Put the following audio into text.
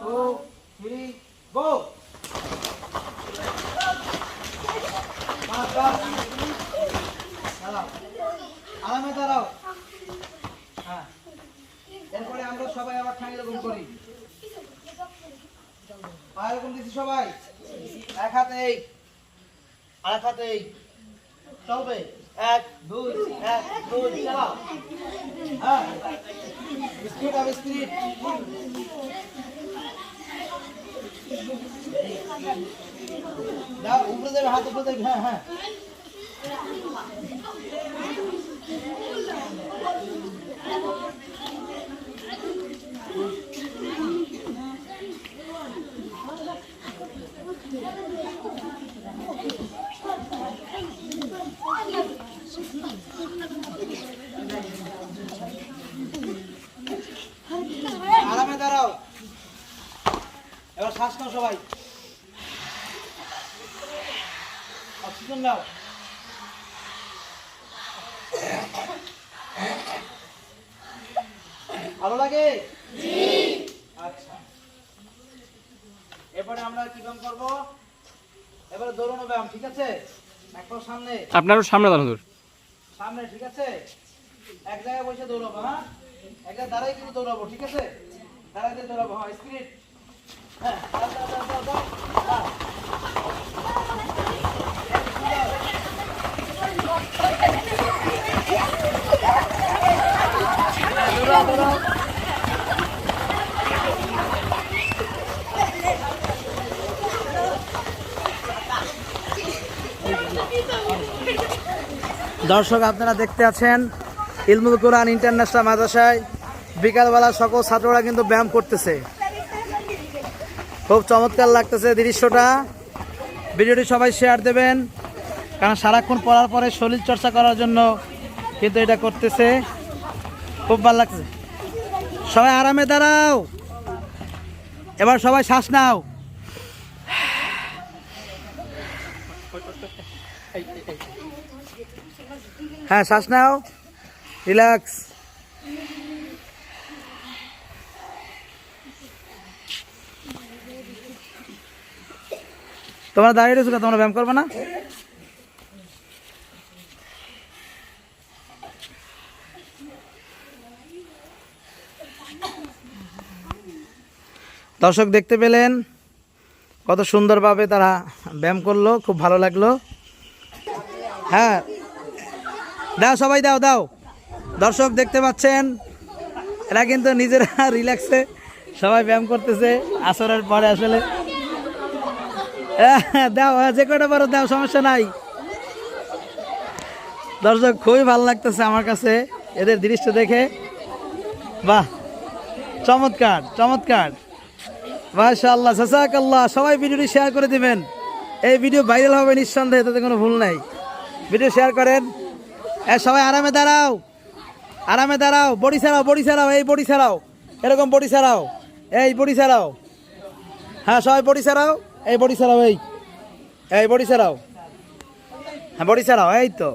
Two three go দাঁড়াও। আরামে দাঁড়াও। হ্যাঁ। এরপরে আমরা সবাই আবার ঠাঁই এরকম করি। সবাই। এক হাতে এই এক হাতে এই। চলবে। এক, দুই এক, দুই, চালাও। হ্যাঁ। স্পিড আপ স্পিড দাও উপরে দেবে হাত উপরে দেবে হ্যাঁ হ্যাঁ আরামে দাঁড়াও এবার শ্বাস নাও সবাই। অক্সিজেন নাও ভালো লাগে? আচ্ছা। এরপরে আমরা কি ব্যায়াম করব? এবারে দৌড়ানো ব্যায়াম ঠিক আছে? একবার সামনে। আপনারও সামনে দাঁড়ান সামনে ঠিক আছে? এক জায়গায় বসে দৌড়াবো হ্যাঁ? এক জায়গায় দাঁড়াই কিন্তু দৌড়াবো ঠিক আছে? দাঁড়াইতে দৌড়াবো হ্যাঁ স্পিরিট দর্শক আপনারা দেখতে আছেন ইলমুল কোরআন ইন্টারন্যাশনাল মাদ্রাসায় বিকালবেলা সকল ছাত্ররা কিন্তু ব্যায়াম করতেছে। খুব চমৎকার লাগতেছে দৃশ্যটা। ভিডিওটি সবাই শেয়ার দেবেন, কারণ সারাক্ষণ পড়ার পরে শরীর চর্চা করার জন্য কিন্তু এটা করতেছে। খুব ভালো লাগছে সবাই আরামে দাঁড়াও। এবার সবাই শ্বাস নাও। হ্যাঁ শ্বাস নাও। রিল্যাক্স তোমরা দাঁড়িয়ে রয়েছো? তোমরা ব্যায়াম করবে না? দর্শক দেখতে পেলেন কত সুন্দরভাবে তারা ব্যায়াম করল, খুব ভালো লাগল। হ্যাঁ। দাও সবাই, দাও দাও। দর্শক দেখতে পাচ্ছেন, এরা কিন্তু নিজেরা রিল্যাক্সে সবাই ব্যায়াম করতেছে। আসরের পরে আসলে দাও হ্যাঁ, যে কটা পারো দাও সমস্যা নাই। দর্শক খুবই ভালো লাগতেছে আমার কাছে এদের দৃশ্য দেখে। বাহ চমৎকার চমৎকার। মাশাআল্লাহ সাসাকাল্লাহ সবাই ভিডিওটি শেয়ার করে দিবেন। এই ভিডিও ভাইরাল হবে নিঃসন্দেহে তাতে কোনো ভুল নাই। ভিডিও শেয়ার করেন। এ সবাই আরামে দাঁড়াও। আরামে দাঁড়াও। বডি ছাড়াও বডি ছাড়াও এই বডি ছাড়াও। এরকম বডি ছাড়াও। এই বডি ছাড়াও। হ্যাঁ সবাই বডি ছাড়াও। এই বডি ছাড়াও এই। এই বডি ছাড়াও। হ্যাঁ বডি ছাড়াও এই তো।